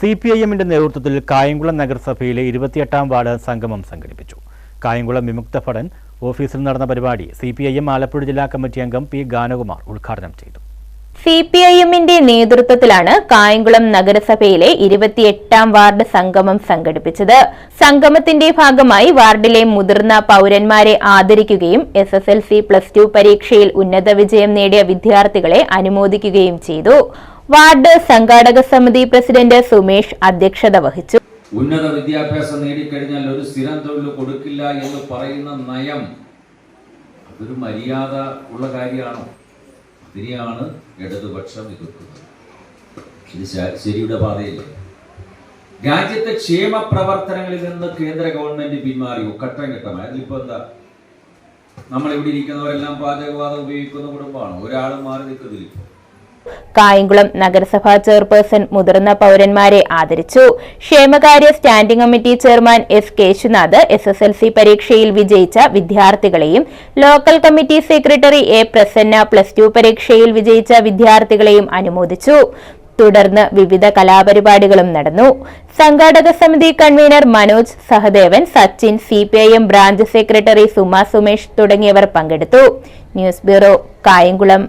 C P I എമ്മിന്റെ നേതൃത്വത്തിൽ കായംകുളം നഗരസഭയിലെ ഇരുപത്തിയെട്ടാം വാർഡ് സംഗമം സംഘടിപ്പിച്ചു. കായംകുളം വിമുക്ത ഭടൻ ഓഫീസിൽ നടന്ന പരിപാടി C P I M Alappuzha ജില്ലാ കമ്മിറ്റി അംഗം പി ഗാനകുമാർ ഉദ്ഘാടനം ചെയ്തു. സി പി ഐ എമ്മിന്റെ നേതൃത്വത്തിലാണ് കായംകുളം നഗരസഭയിലെ ഇരുപത്തിയെട്ടാം വാർഡ് സംഗമം സംഘടിപ്പിച്ചത്. സംഗമത്തിന്റെ ഭാഗമായി വാർഡിലെ മുതിർന്ന പൌരന്മാരെ ആദരിക്കുകയും S S L C plus two പരീക്ഷയിൽ ഉന്നത വിജയം നേടിയ വിദ്യാർത്ഥികളെ അനുമോദിക്കുകയും ചെയ്തു. വാർഡ് സംഘാടക സമിതി പ്രസിഡന്റ് സുമേഷ് അധ്യക്ഷത വഹിച്ചു. ഉന്നത വിദ്യാഭ്യാസം നേടിക്കഴിഞ്ഞാൽ ഒരു സ്ഥിരം തൊഴിൽ കൊടുക്കില്ല എന്ന് പറയുന്ന നയം അതൊരു മര്യാദ ഉള്ള കാര്യമാണോ? അതിനെയാണ് ഇടതുപക്ഷം എതിർക്കുന്നത്. ഇത് ശരിയുടെ പാതയില്ല? രാജ്യത്തെ ക്ഷേമ പ്രവർത്തനങ്ങളിൽ നിന്ന് കേന്ദ്ര ഗവൺമെന്റ് പിന്മാറിയോ? ഘട്ടം ഘട്ടമായി. അതിലിപ്പോ എന്താ? നമ്മൾ ഇവിടെ ഇരിക്കുന്നവരെല്ലാം പാചകവാദം ഉപയോഗിക്കുന്ന കുടുംബമാണ്? ഒരാളും മാറി നിൽക്കുന്നില്ല കായംകുളം നഗരസഭാ ചെയർപേഴ്സൺ മുതിർന്ന പൌരന്മാരെ ആദരിച്ചു. ക്ഷേമകാര്യ standing committee chairman S Keshunath S S L C പരീക്ഷയിൽ വിജയിച്ച വിദ്യാർത്ഥികളെയും local committee secretary A Prasanna plus two പരീക്ഷയിൽ വിജയിച്ച വിദ്യാർത്ഥികളെയും അനുമോദിച്ചു. തുടർന്ന് വിവിധ കലാപരിപാടികളും നടന്നു. സംഘാടക സമിതി convener Manoj Sahadevan Sachin C branch secretary Suma Sumesh തുടങ്ങിയവർ പങ്കെടുത്തു. News bureau Kayamkulam.